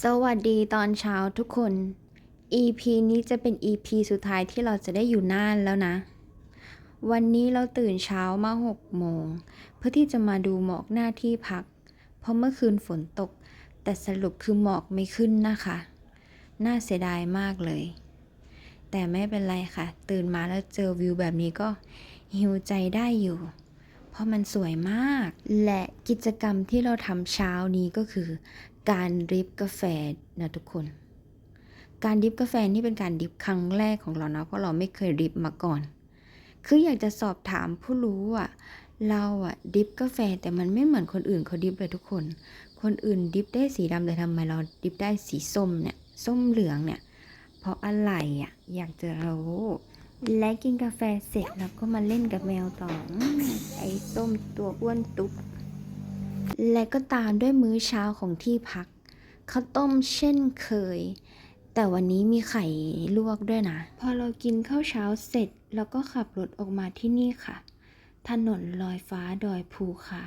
สวัสดีตอนเช้าทุกคน EP นี้จะเป็น EP สุดท้ายที่เราจะได้อยู่น่านแล้วนะ วันนี้เราตื่นเช้ามา6โมง เพื่อที่จะมาดูหมอกหน้าที่พัก เพราะเมื่อคืนฝนตก แต่สรุปคือหมอกไม่ขึ้นนะคะ น่าเสียดายมากเลย แต่ไม่เป็นไรค่ะ ตื่นมาแล้วเจอวิวแบบนี้ก็หิวใจได้อยู่ เพราะมันสวยมาก และกิจกรรมที่เราทำเช้านี้ก็คือ การดริปกาแฟนะทุกคน การดริปกาแฟนี่เป็นการดริปครั้งแรกของเรานะเพราะเราไม่เคยดริปมาก่อน คืออยากจะสอบถามผู้รู้อะเราอะดริปกาแฟแต่มันไม่เหมือนคนอื่นเขาดริปเลยทุกคน คนอื่นดริปได้สีดำแต่ทำไมเราดริปได้สีส้มเนี่ยส้มเหลืองเนี่ย เพราะอะไรอะอยากจะรู้และกินกาแฟเสร็จแล้วก็มาเล่นกับแมวต่อไอ้ส้มตัวอ้วนตุ๊บ และก็ตามด้วยมื้อเช้าของที่พักข้าวต้มเช่นเคย แต่วันนี้มีไข่ลวกด้วยนะ พอเรากินข้าวเช้าเสร็จแล้วก็ขับรถออกมาที่นี่ค่ะ ถนนลอยฟ้าดอยภูคา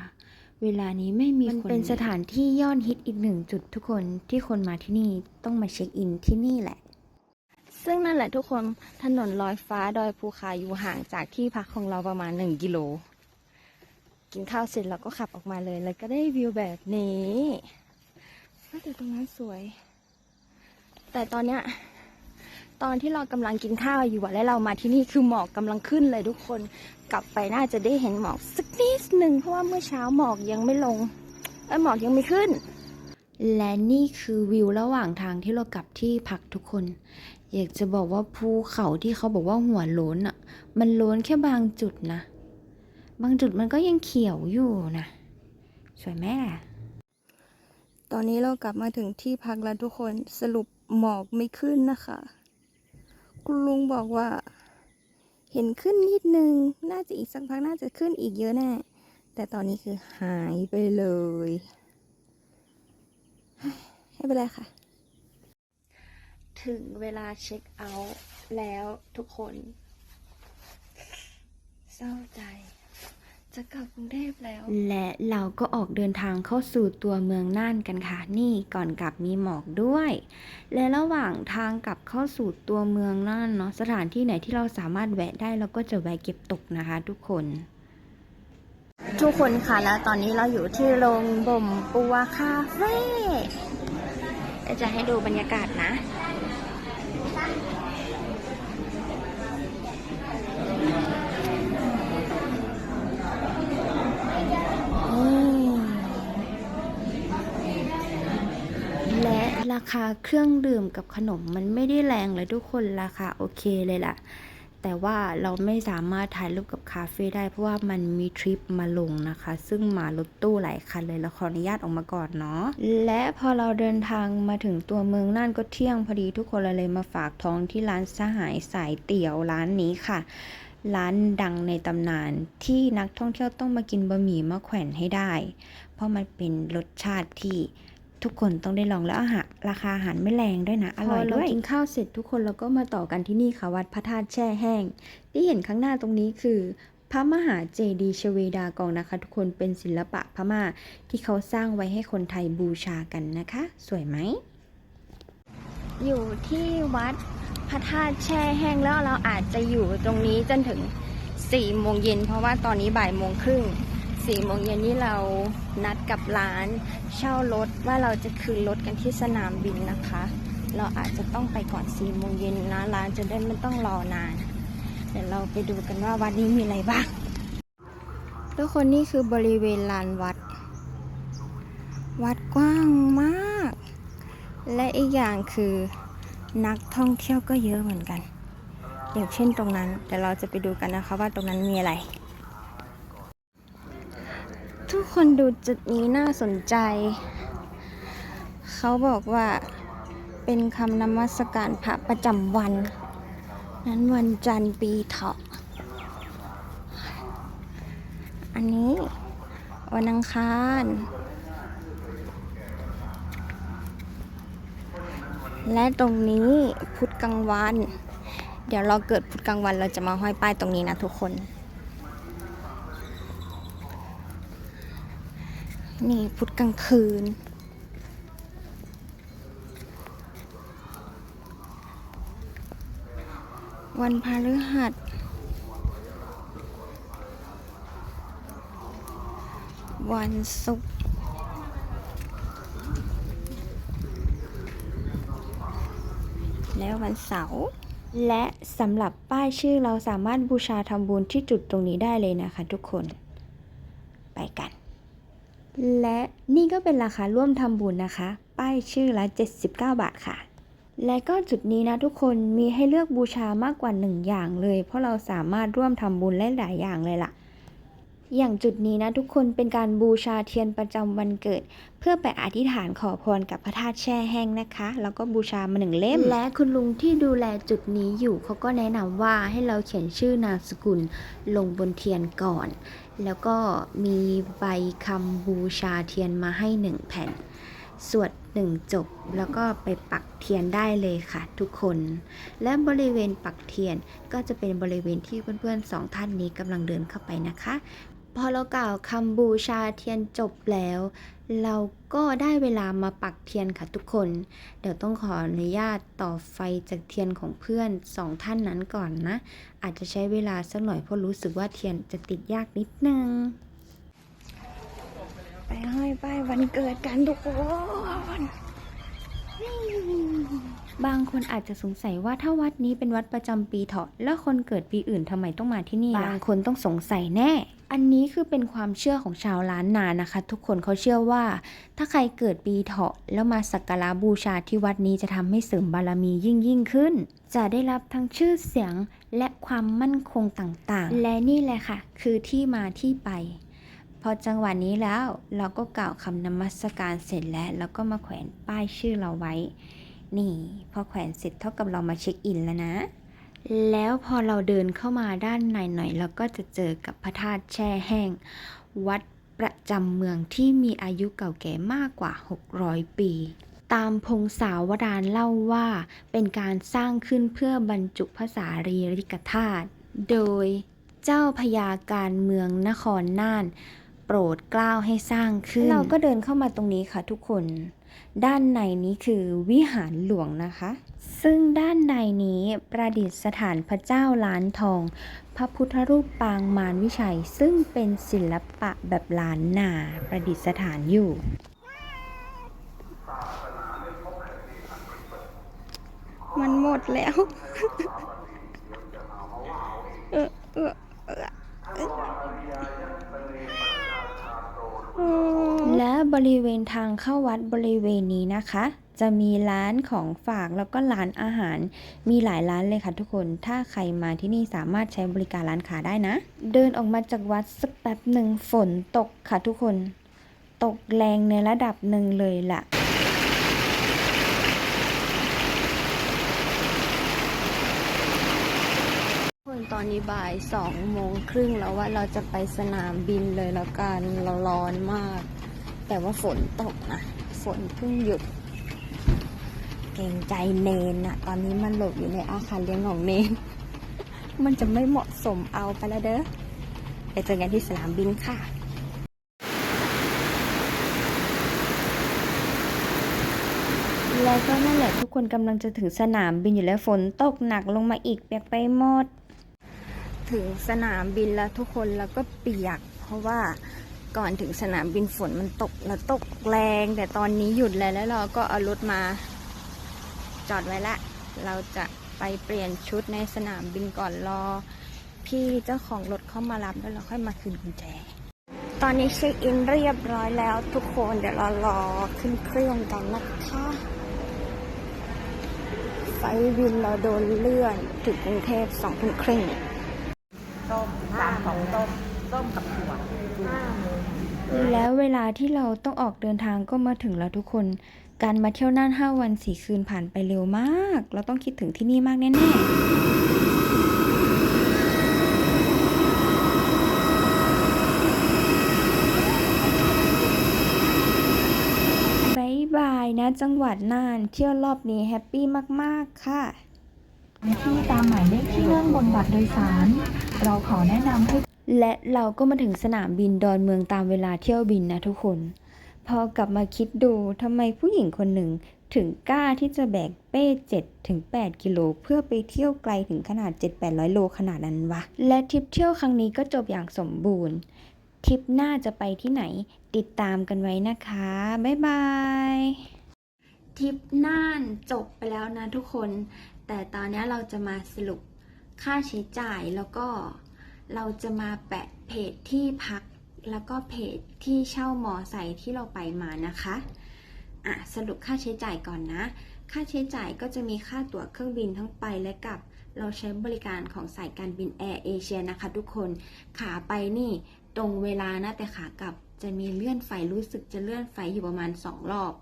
เวลานี้ไม่มีคนเป็นสถานที่ยอดฮิตอีกหนึ่งจุดทุกคนที่คนมาที่นี่ต้องมาเช็คอินที่นี่แหละ ซึ่งนั่นแหละทุกคนถนนลอยฟ้าดอยภูคาอยู่ห่างจากที่พักของเราประมาณ 1 กิโล กินข้าวเสร็จเราก็ขับออกมาเลย แล้วก็ได้วิวแบบนี้ก็แต่ตรงนั้นสวย แต่ตอนเนี้ยตอนที่เรากำลังกินข้าวอยู่อะและเรามาที่นี่คือหมอกกำลังขึ้นเลยทุกคนกลับไปน่าจะได้เห็นหมอกสักนิดหนึ่งเพราะว่าเมื่อเช้าหมอกยังไม่ลงเอ้หมอกยังไม่ขึ้น และนี่คือวิวระหว่างทางที่เรากลับที่พักทุกคน อยากจะบอกว่าภูเขาที่เขาบอกว่าหัวโล้นอะ มันโล้นแค่บางจุดนะ บางจุดมันก็ยังเขียวอยู่นะสวยไหมล่ะ ตอนนี้เรากลับมาถึงที่พักแล้วทุกคนสรุปหมอกไม่ขึ้นนะคะ คุณลุงบอกว่า เห็นขึ้นนิดนึง น่าจะอีกสักพักน่าจะขึ้นอีกเยอะแน่แต่ตอนนี้คือหายไปเลยเฮ้ยไม่เป็นไรค่ะ ถึงเวลาเช็คเอาท์แล้วทุกคน เศร้าใจ จะกลับกรุงเทพแล้ว และเราก็ออกเดินทางเข้าสู่ตัวเมืองน่านกันค่ะ นี่ก่อนกลับมีหมอกด้วย และระหว่างทางกลับเข้าสู่ตัวเมืองน่านเนาะสถานที่ไหนที่เราสามารถแวะได้เราก็จะแวะเก็บตกนะคะทุกคน ทุกคนค่ะแล้วตอนนี้เราอยู่ที่โรงบ่มปัวคาเฟ่เดี๋ยวจะให้ดูบรรยากาศนะ และรา คาเครื่องดื่มกับขนมมันไม่ได้แรงเลยทุกคนราคาโอเคเลยล่ะ แต่ว่าเราไม่สามารถถ่ายรูปกับคาเฟ่ได้เพราะว่ามันมีทริปมาลงนะคะ ซึ่งมารถตู้หลายคันเลยเราขออนุญาตออกมาก่อนเนาะและพอเราเดินทางมาถึงตัวเมืองน่านก็เที่ยงพอดีทุกคนเราเลยมาฝากท้องที่ร้านสหายสายเตี๋ยวร้านนี้ค่ะร้านดังในตำนานที่นักท่องเที่ยวต้องมากินบะหมี่มะแขวนให้ได้ เพราะมันเป็นรสชาติที่ ทุกคนต้องได้ลองแล้วอาหารราคาอาหารไม่แรงด้วยนะ อร่อยด้วยกินข้าวเสร็จทุกคนเราก็มาต่อกันที่นี่ค่ะวัดพระธาตุแช่แห้ง ที่เห็นข้างหน้าตรงนี้คือ พระมหาเจดีย์ชเวดากองนะคะ ทุกคนเป็นศิลปะพม่าที่เขาสร้างไว้ให้คนไทยบูชากันนะคะ สวยไหม อยู่ที่วัดพระธาตุแช่แห้งแล้วเราอาจจะอยู่ตรงนี้จนถึง4โมงเย็นเพราะว่าตอนนี้บ่ายโมงครึ่ง 4โมงเย็นนี่เรานัดกับร้านเช่ารถว่าเราจะคืนรถกันที่สนามบินนะคะ เราอาจจะต้องไปก่อน4โมงเย็นนะร้านจะได้ไม่ต้องรอนาน เดี๋ยวเราไปดูกันว่าวัดนี้มีอะไรบ้างทุกคนนี่คือบริเวณลานวัด วัดกว้างมาก และอีกอย่างคือนักท่องเที่ยวก็เยอะเหมือนกัน อย่างเช่นตรงนั้นเดี๋ยวเราจะไปดูกันนะคะว่าตรงนั้นมีอะไร ทุกคนดูจุดนี้น่าสนใจ เขาบอกว่าเป็นคำนมัสการพระประจำวัน นั้นวันจันทร์ปีเถาะ อันนี้วันอังคาร และตรงนี้พุธกลางวัน เดี๋ยวเราเกิดพุธกลางวันเราจะมาห้อยป้ายตรงนี้นะทุกคน นี่พุธกลางคืน วันพฤหัสวันศุกร์แล้ววันเสาร์และสำหรับป้ายชื่อเราสามารถบูชาทำบุญที่จุดตรงนี้ได้เลยนะคะทุกคน และนี่ก็เป็นราคาร่วมทำบุญนะคะ ป้ายชื่อละ 79 บาทค่ะ และก็จุดนี้นะทุกคนมีให้เลือกบูชามากกว่า 1 อย่างเลย เพราะเราสามารถร่วมทำบุญได้หลายอย่างเลยล่ะ อย่างจุดนี้นะทุกคนเป็นการบูชาเทียนประจำวันเกิด เพื่อไปอธิษฐานขอพรกับพระธาตุแช่แห้งนะคะ แล้วก็บูชามาหนึ่งเล่ม และคุณลุงที่ดูแลจุดนี้อยู่เขาก็แนะนำว่าให้เราเขียนชื่อนามสกุลลงบนเทียนก่อน แล้วก็มีใบคำบูชาเทียนมาให้หนึ่งแผ่น สวดหนึ่งจบ แล้วก็ไปปักเทียนได้เลยค่ะทุกคน และบริเวณปักเทียนก็จะเป็นบริเวณที่เพื่อนๆสองท่านนี้กำลังเดินเข้าไปนะคะ พอเรากล่าวคำบูชาเทียนจบแล้ว เราก็ได้เวลามาปักเทียนค่ะทุกคน เดี๋ยวต้องขออนุญาตต่อไฟจากเทียนของเพื่อนสองท่านนั้นก่อนนะ อาจจะใช้เวลาสักหน่อยเพราะรู้สึกว่าเทียนจะติดยากนิดนึง ไปให้ไป้ายวันเกิดกันทุกคน บางคนอาจจะสงสัยว่าถ้าวัดนี้เป็นวัดประจำปีเถาะแล้วคนเกิดปีอื่นทำไมต้องมาที่นี่ล่ะบางคนต้องสงสัยแน่ อันนี้คือเป็นความเชื่อของชาวล้านนานะคะ ทุกคนเขาเชื่อว่า ถ้าใครเกิดปีเถาะแล้วมาสักการะบูชาที่วัดนี้จะทำให้เสริมบารมียิ่งยิ่งขึ้น จะได้รับทั้งชื่อเสียงและความมั่นคงต่างๆ และนี่แหละค่ะ คือที่มาที่ไปพอจังหวะนี้แล้วเราก็กล่าวคำนมัสการเสร็จแล้ว แล้วก็มาแขวนป้ายชื่อเราไว้ นี่พอแขวนเสร็จเท่ากับเรามาเช็คอินแล้วนะ แล้วพอเราเดินเข้ามาด้านในหน่อยเราก็จะเจอกับพระธาตุแช่แห้ง วัดประจำเมืองที่มีอายุเก่าแก่มากกว่า 600 ปี ตามพงศาวดารเล่าว่าเป็นการสร้างขึ้นเพื่อบรรจุพระสารีริกธาตุโดยเจ้าพญาการเมืองนครน่าน โปรดเกล้าให้สร้างขึ้น เราก็เดินเข้ามาตรงนี้ค่ะทุกคน ด้านในนี้คือวิหารหลวงนะคะ ซึ่งด้านในนี้ประดิษฐานพระเจ้าล้านทอง พระพุทธรูปปางมารวิชัย ซึ่งเป็นศิลปะแบบล้านนาประดิษฐานอยู่มันหมดแล้ว เออเออเออเออเออ และ บริเวณทางเข้าวัดบริเวณนี้นะคะ จะมีร้านของฝากแล้วก็ร้านอาหาร มีหลายร้านเลยค่ะทุกคน ถ้าใครมาที่นี่สามารถใช้บริการร้านค้าได้นะ เดินออกมาจากวัดสักแป๊บหนึ่งฝนตกค่ะทุกคน ตกแรงในระดับหนึ่งเลยล่ะคนตอนนี้บ่ายสองโมงครึ่งแล้วว่าเราจะไปสนามบินเลยแล้วกันเราร้อนมาก แต่ว่าฝนตกนะ ฝนเพิ่งหยุด เกรงใจเนนอะตอนนี้มันหลบอยู่ในอาคารเลี้ยงของเนน มันจะไม่เหมาะสมเอาไปแล้วเด้อไปเจอกันที่สนามบินค่ะแล้วก็นั่นแหละทุกคนกำลังจะถึงสนามบินอยู่แล้วฝนตกหนักลงมาอีกเปียกไปหมด ถึงสนามบินแล้วทุกคนแล้วก็เปียก เพราะว่า ก่อนถึงสนามบินฝนมันตกแล้วตกแรง แต่ตอนนี้หยุดแล้วแล้วเราก็เอารถมา จอดไว้ละ เราจะไปเปลี่ยนชุดในสนามบินก่อนรอ พี่เจ้าของรถเข้ามารับแล้วเราค่อยมาคืนกุญแจ ตอนนี้เช็คอินเรียบร้อยแล้วทุกคนเดี๋ยวเรารอขึ้นเครื่องกันนะคะไฟบินเราโดนเลื่อนถึงกรุงเทพสองทุ่มครึ่งต้มจานของต้มต้มกับถั่ แล้วเวลาที่เราต้องออกเดินทางก็มาถึงแล้วทุกคน การมาเที่ยวน่าน5วัน4คืนผ่านไปเร็วมาก เราต้องคิดถึงที่นี่มากแน่ๆบายบายนะจังหวัดน่านเที่ยวรอบนี้แฮปปี้มาก ๆ ค่ะ ที่ตามหมายเลขที่นั่งบนบัตรโดยสาร เราขอแนะนำให้ และเราก็มาถึงสนามบินดอนเมืองตามเวลาเที่ยวบินนะทุกคน พอกลับมาคิดดูทำไมผู้หญิงคนหนึ่งถึงกล้าที่จะแบกเป้7ถึง8กิโลเพื่อไปเที่ยวไกลถึงขนาด 7-800 โลขนาดนั้นวะ และทริปเที่ยวครั้งนี้ก็จบอย่างสมบูรณ์ ทริปหน้าจะไปที่ไหน ติดตามกันไว้นะคะ บ๊ายบายทริปน่านจบไปแล้วนะทุกคน แต่ตอนนี้เราจะมาสรุปค่าใช้จ่ายแล้วก็ เราจะมาแปะเพจที่พักแล้วก็เพจที่เช่ามอไซค์ที่เราไปมานะคะอะสรุปค่าใช้จ่ายก่อนนะ ค่าใช้จ่ายก็จะมีค่าตั๋วเครื่องบินทั้งไปและกลับ เราใช้บริการของสายการบินแอร์เอเชียนะคะทุกคน ขาไปนี่ตรงเวลานะแต่ขากลับจะมีเลื่อนไฟรู้สึกจะเลื่อนไฟอยู่ประมาณ 2 รอบ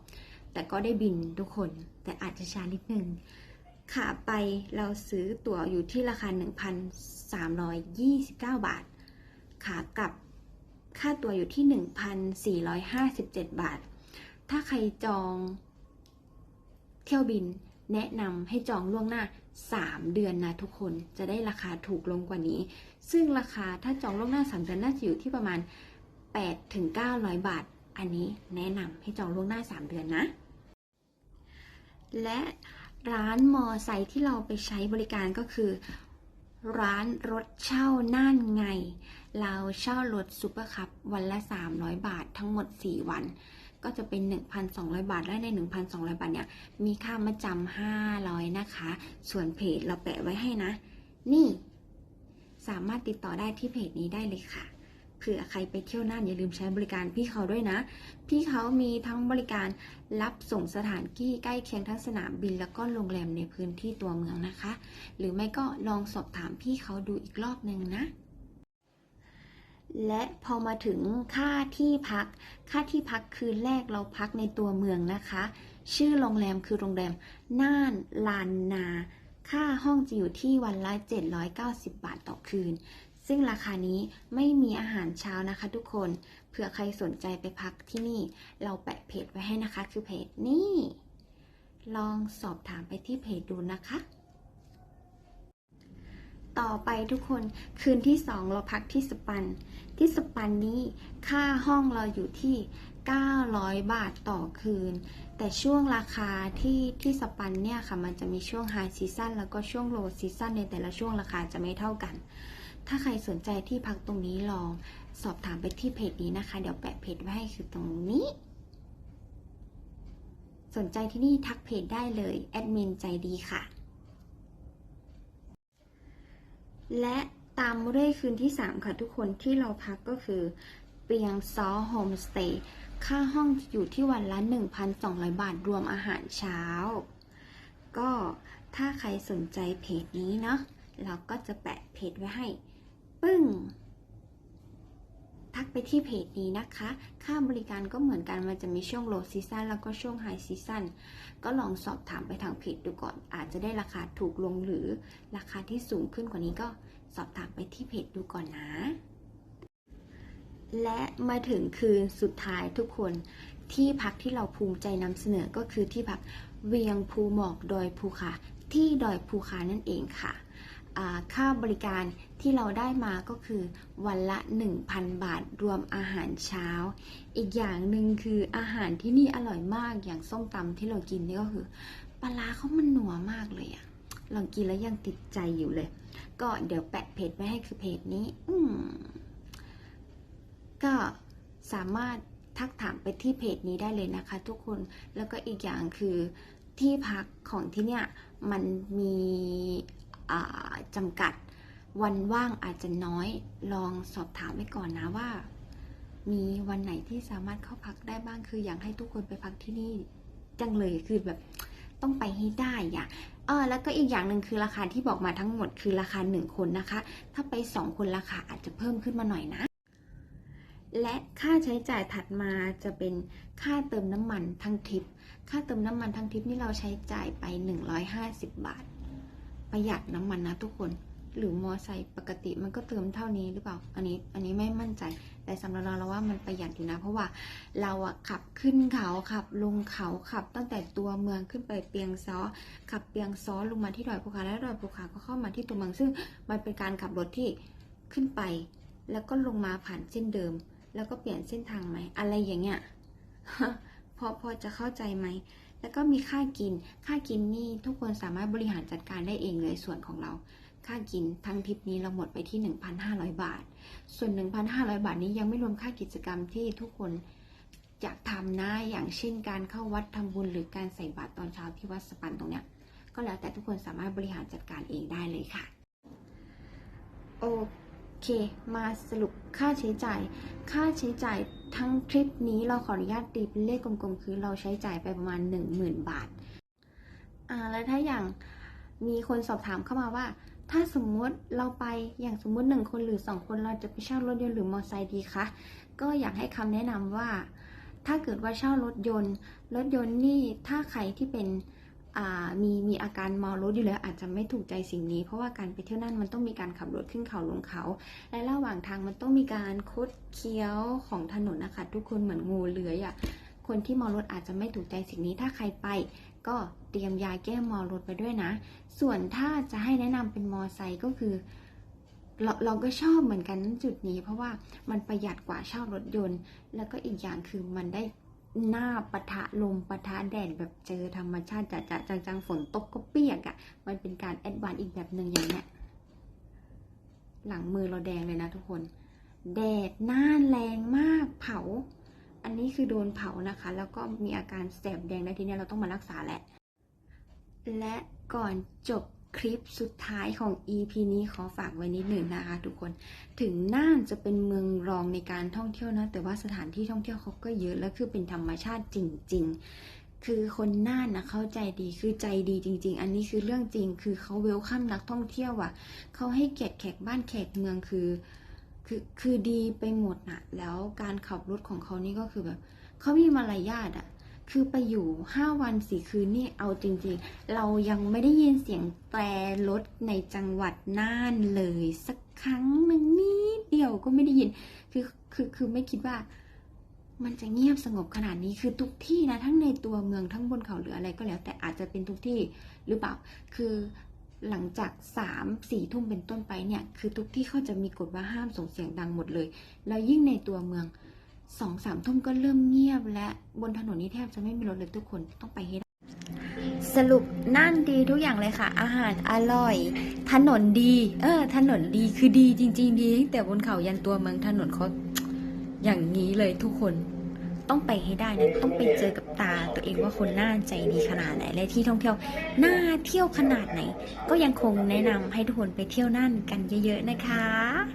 แต่ก็ได้บินทุกคนแต่อาจจะช้านิดนึง ขาไปเราซื้อตั๋วอยู่ที่ราคา 1,329 บาท ขากลับค่าตั๋วอยู่ที่ 1,457 บาท ถ้าใครจองเที่ยวบินแนะนำให้จองล่วงหน้า 3 เดือนนะทุกคนจะได้ราคาถูกลงกว่านี้ ซึ่งราคาถ้าจองล่วงหน้า 3 เดือนน่าจะอยู่ที่ประมาณ8ถึง900 บาท อันนี้แนะนำให้จองล่วงหน้า 3 เดือนนะ และ ร้านมอไซค์ที่เราไปใช้บริการก็คือ ร้านรถเช่าน่านไง เราเช่ารถซูเปอร์คัพวันละ 300 บาททั้งหมด 4 วัน ก็จะเป็น 1,200 บาท และใน 1,200 บาทเนี่ย มีค่ามาจำ500 นะคะ ส่วนเพจเราแปะไว้ให้นะ นี่ สามารถติดต่อได้ที่เพจนี้ได้เลยค่ะ เผื่อใครไปเที่ยวน่านอย่าลืมใช้บริการพี่เขาด้วยนะ พี่เขามีทั้งบริการรับส่งสถานที่ใกล้เคียงทั้งสนามบิน แล้วก็โรงแรมในพื้นที่ตัวเมืองนะคะ หรือไม่ก็ลองสอบถามพี่เขาดูอีกรอบหนึ่งนะและพอมาถึงค่าที่พัก ค่าที่พักคืนแรกเราพักในตัวเมืองนะคะ ชื่อโรงแรมคือโรงแรมน่านลานนา ค่าห้องจะอยู่ที่วันละ 790 บาทต่อคืน ซึ่งราคานี้ไม่มีอาหารเช้านะคะทุกคน เผื่อใครสนใจไปพักที่นี่ เราแปะเพจไว้ให้นะคะ คือเพจนี่ ลองสอบถามไปที่เพจดูนะคะ ต่อไปทุกคนคืนที่ 2 เราพักที่สปัน ที่สปันนี้ค่าห้องเราอยู่ที่ 900 บาทต่อคืน แต่ช่วงราคาที่ที่สปันเนี่ยค่ะ มันจะมีช่วงไฮซีซั o นแล้วก็ช่วงโลซีซั o นในแต่ละช่วงราคาจะไม่เท่ากัน ถ้าใครสนใจที่พักตรงนี้ลองสอบถามไปที่เพจนี้นะคะ เดี๋ยวแปะเพจไว้ให้คือตรงนี้ สนใจที่นี่ทักเพจได้เลย แอดมินใจดีค่ะ และตามมาด้วยคืนที่ 3 ค่ะทุกคนที่เราพักก็คือเปียงซอโฮมสเตย์ค่าห้องอยู่ที่วันละ 1,200 บาทรวมอาหารเช้า ก็ถ้าใครสนใจเพจนี้เนาะเราก็จะแปะเพจไว้ให้ ปึ้ง ทักไปที่เพจนี้นะคะ ค่าบริการก็เหมือนกัน มันจะมีช่วงโลซีซั o นแล้วก็ช่วงไฮซีซั o นก็ลองสอบถามไปทางเพจดูก่อน อาจจะได้ราคาถูกลงหรือราคาที่สูงขึ้นกว่านี้ก็สอบถามไปที่เพจดูก่อนนะ และมาถึงคืนสุดท้ายทุกคนที่พักที่เราภูมิใจนำเสนอก็คือที่พักเวียงภูหมอกดอยภูคาที่ดอยภูคานั่นเองค่ะ ค่าบริการที่เราได้มาก็คือ วันละ 1,000 บาทรวมอาหารเช้า อีกอย่างหนึ่งคืออาหารที่นี่อร่อยมากอย่างส้มตำที่เรากินนี่ก็คือปลาเขามันหนัวมากเลยอะลองกินแล้วยังติดใจอยู่เลย ก็เดี๋ยวแปะเพจไว้ให้คือเพจนี้ อืมก็สามารถทักถามไปที่เพจนี้ได้เลยนะคะ ทุกคนแล้วก็อีกอย่างคือที่พักของที่เนี่ยมันมี จำกัดวันว่างอาจจะน้อยลองสอบถามไว้ก่อนนะว่า มีวันไหนที่สามารถเข้าพักได้บ้างคืออยากให้ทุกคนไปพักที่นี่จังเลยคือแบบต้องไปให้ได้อะเออแล้วก็อีกอย่างหนึ่งคือราคาที่บอกมาทั้งหมดคือราคาหนึ่งคนนะคะ ถ้าไปสองคนราคาอาจจะเพิ่มขึ้นมาหน่อยนะ และค่าใช้จ่ายถัดมาจะเป็นค่าเติมน้ำมันทั้งทริป ค่าเติมน้ำมันทั้งทริปนี่เราใช้จ่ายไป 150 บาท ประหยัดน้ำมันนะทุกคน หรือมอไซค์ปกติมันก็เติมเท่านี้หรือเปล่า อันนี้อันนี้ไม่มั่นใจ แต่สำหรับเราเราว่ามันประหยัดอยู่นะ เพราะว่าเราอะขับขึ้นเขาขับลงเขาขับ ตั้งแต่ตัวเมืองขึ้นไปเปียงซ้อ ขับเปียงซ้อลงมาที่ดอยภูคาและดอยภูคาก็เข้ามาที่ตัวเมืองซึ่งมันเป็นการขับรถที่ขึ้นไป แล้วก็ลงมาผ่านเส้นเดิม แล้วก็เปลี่ยนเส้นทางไหมอะไรอย่างเงี้ยพอพอจะเข้าใจไหม แล้วก็มีค่ากิน ค่ากินนี่ทุกคนสามารถบริหารจัดการได้เองเลยส่วนของเรา ค่ากินทั้งทริปนี้เราหมดไปที่ 1,500 บาท ส่วน 1,500 บาทนี้ยังไม่รวมค่ากิจกรรมที่ทุกคนอยากทำนะ อย่างเช่น การเข้าวัดทำบุญหรือการใส่บาตรตอนเช้าที่วัดสปันตรงเนี้ย ก็แล้วแต่ทุกคนสามารถบริหารจัดการเองได้เลยค่ะ โอ เค มาสรุปค่าใช้จ่าย ค่าใช้จ่ายทั้งทริปนี้เราขออนุญาตตีเป็นเลขกลมๆ คือเราใช้จ่ายไปประมาณ 10,000 บาท อ่า แล้วถ้าอย่างมีคนสอบถามเข้ามาว่า ถ้าสมมุติเราไปอย่างสมมุติหนึ่งคนหรือสองคนเราจะไปเช่ารถยนต์หรือมอเตอร์ไซค์ดีคะ ก็อยากให้คำแนะนำว่า ถ้าเกิดว่าเช่ารถยนต์ รถยนต์นี่ถ้าใครที่เป็น มีมีอาการเมารถอยู่แล้วอาจจะไม่ถูกใจสิ่งนี้ เพราะว่าการไปเที่ยวนั่นมันต้องมีการขับรถขึ้นเขาลงเขา และระหว่างทางมันต้องมีการคดเคี้ยวของถนนนะคะทุกคนเหมือนงูเลื้อยอะ่ะคนที่เมารถอาจจะไม่ถูกใจสิ่งนี้ถ้าใครไป ก็เตรียมยาแก้เมารถไปด้วยนะ ส่วนถ้าจะให้แนะนำเป็นมอไซค์ก็คือเราเราก็ชอบเหมือนกันจุดนี้ เพราะว่ามันประหยัดกว่าเช่ารถยนต์ แล้วก็อีกอย่างคือมันได้ หน้าปะทะลมปะทะแดดแบบเจอธรรมชาติจะจะจังจังๆฝนตกก็เปียกอะ่ะ มันเป็นการแอดวานอีกแบบหนึ่งอย่างเนี้ยหลังมือเราแดงเลยนะทุกคน แดดหน้าแรงมากเผา อันนี้คือโดนเผานะคะ แล้วก็มีอาการแสบแดงแล้ทีเนี้ยเราต้องมารักษาแหละ และก่อนจบ คลิปสุดท้ายของ EP นี้ขอฝากไว้นิดหนึ่งนะคะทุกคนถึงน่านจะเป็นเมืองรองในการท่องเที่ยวนะ แต่ว่าสถานที่ท่องเที่ยวเขาก็เยอะและคือเป็นธรรมชาติจริง ๆ คือคนน่านนะเข้าใจดีคือใจดีจริง ๆ อันนี้คือเรื่องจริง คือเขาเวลคัมนักท่องเที่ยวอะเขาให้เกียรติแขกบ้านแขกเมืองคือคือคือดีไปหมดน่ะแล้วการขับรถของเขานี่ก็คือแบบเขามีมารยาทอะ คือไปอยู่ 5 วันสี่คืนนี่เอาจริงๆ เรายังไม่ได้ยินเสียงแตรรถในจังหวัดน่านเลยสักครั้งหนึ่งนิดเดียวก็ไม่ได้ยิน คือคือคือไม่คิดว่า มันจะเงียบสงบขนาดนี้คือทุกที่นะทั้งในตัวเมืองทั้งบนเขาหรืออะไรก็แล้ว แต่อาจจะเป็นทุกที่หรือเปล่า คือหลังจากสามสี่ทุ่มเป็นต้นไปเนี่ย คือทุกที่เขาจะมีกฎว่าห้ามส่งเสียงดังหมดเลย แล้วยิ่งในตัวเมือง สองสามทุ่มก็เริ่มเงียบและบนถนนนี้แทบจะไม่มีรถเลยทุกคนต้องไปให้ได้สรุปน่านดีทุกอย่างเลยค่ะ อาหารอร่อย ถนนดี เออ ถนนดีคือดีจริง ๆ ดีตั้งแต่บนเขายันตัวเมืองถนนเขาอย่างนี้เลยทุกคนต้องไปให้ได้นะต้องไปเจอกับตาตัวเองว่าคนน่าใจดีขนาดไหนและที่ท่องเที่ยวน่าเที่ยวขนาดไหน ก็ยังคงแนะนำให้ทุกคนไปเที่ยวน่านกันเยอะๆนะคะ